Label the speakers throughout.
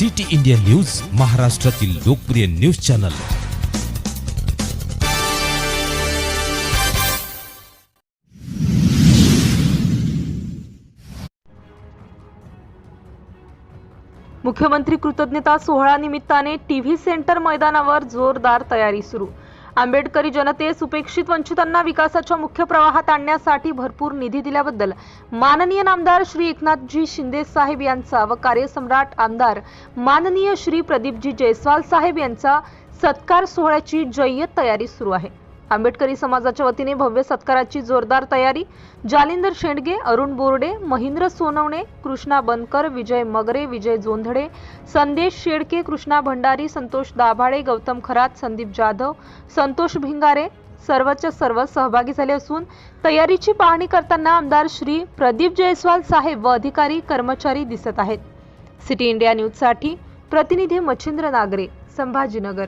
Speaker 1: City India news महाराष्ट्रातील लोकप्रिय news channel.
Speaker 2: मुख्यमंत्री कृतज्ञता सोहळा निमित्ताने टीव्ही सेंटर मैदानावर जोरदार तयारी सुरू. आंबेडकरी जनतेस उपेक्षित वंचितांना विकासाच्या मुख्य प्रवाहात आणण्यासाठी भरपूर निधी दिल्याबद्दल माननीय नामदार श्री एकनाथजी शिंदे साहेब यांचा व कार्यसम्राट आमदार माननीय श्री प्रदीपजी जयस्वाल साहेब यांचा सत्कार सोहळ्याची जय्यत तयारी सुरू आहे. आंबेडकरी समाजाच्या वतीने भव्य सत्काराची जोरदार तयारी. जालिंदर शेंडगे अरुण बोर्डे महेंद्र सोनवणे कृष्णा बनकर विजय मगरे विजय जोंधळे संदेश शेडके कृष्णा भंडारी संतोष दाभाडे गौतम खरात संदीप जाधव संतोष भिंगारे सर्वच्या सर्व सहभागी झाले असून तयारीची पाहणी करताना आमदार श्री प्रदीप जयस्वाल साहेब व अधिकारी कर्मचारी दिसत आहेत. सिटी इंडिया न्यूजसाठी प्रतिनिधी मच्छिंद्र नागरे संभाजीनगर.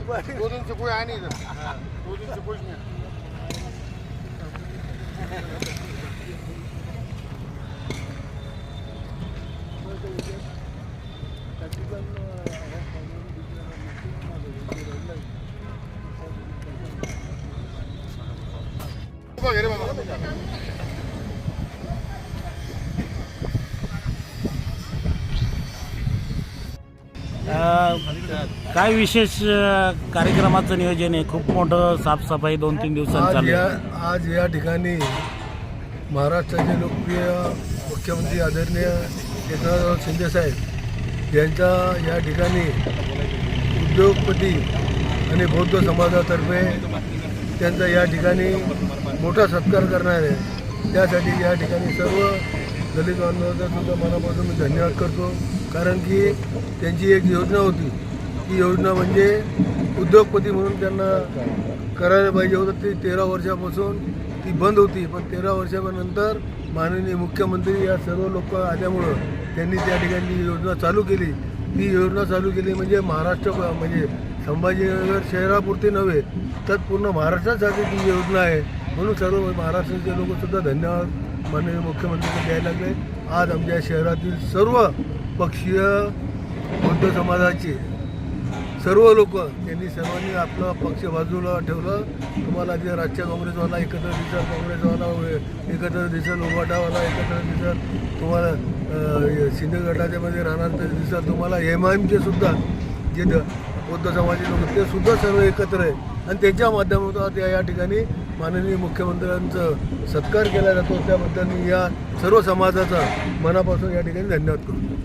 Speaker 3: कोई दो दिन से कोई आया नहीं इधर दो दिन से कुछ नहीं बाबा,
Speaker 4: काय विशेष कार्यक्रमाचं नियोजन आहे? खूप मोठं साफसफाई दोन तीन दिवसांत
Speaker 5: आज
Speaker 4: चालू
Speaker 5: या
Speaker 4: आहे.
Speaker 5: आज या ठिकाणी महाराष्ट्राचे लोकप्रिय मुख्यमंत्री आदरणीय एकनाथराव शिंदेसाहेब यांच्या या ठिकाणी उद्योगपती आणि बौद्ध समाजातर्फे त्यांचा या ठिकाणी मोठा सत्कार करणार आहे. त्यासाठी या ठिकाणी सर्व दलित बांधवांचा सुद्धा मनापासून मी धन्यवाद करतो. कारण की त्यांची एक योजना होती. ती योजना म्हणजे उद्योगपती म्हणून त्यांना करायला पाहिजे होतं. ती तेरा वर्षापासून ती बंद होती. पण तेरा वर्षानंतर माननीय मुख्यमंत्री या सर्व लोक आल्यामुळं त्यांनी त्या ठिकाणी योजना चालू केली. ती योजना चालू केली म्हणजे महाराष्ट्र म्हणजे संभाजीनगर शहरापुरती नव्हे तर पूर्ण महाराष्ट्रासाठी ती योजना आहे. म्हणून सर्व महाराष्ट्राचे लोकसुद्धा धन्यवाद माननीय मुख्यमंत्र्यांना द्यायला लागले. आज आमच्या शहरातील सर्व पक्षीय बौद्ध समाजाचे सर्व लोक त्यांनी सर्वांनी आपला पक्ष बाजूला ठेवलं. तुम्हाला जे राज्य काँग्रेसवाला एकत्र दिसल काँग्रेसवाला एकत्र दिसेल उभाटावाला एकत्र दिसेल तुम्हाला अं, शिंदे मध्ये राहणार दिसल. तुम्हाला एम आय एमचे सुद्धा जे बौद्ध समाजाचे लोक ते सुद्धा सर्व एकत्र आहे. आणि त्यांच्या माध्यमातून आज या या ठिकाणी माननीय मुख्यमंत्र्यांचं सत्कार केला जातो. त्याबद्दल मी या सर्व समाजाचा मनापासून या ठिकाणी धन्यवाद करतो.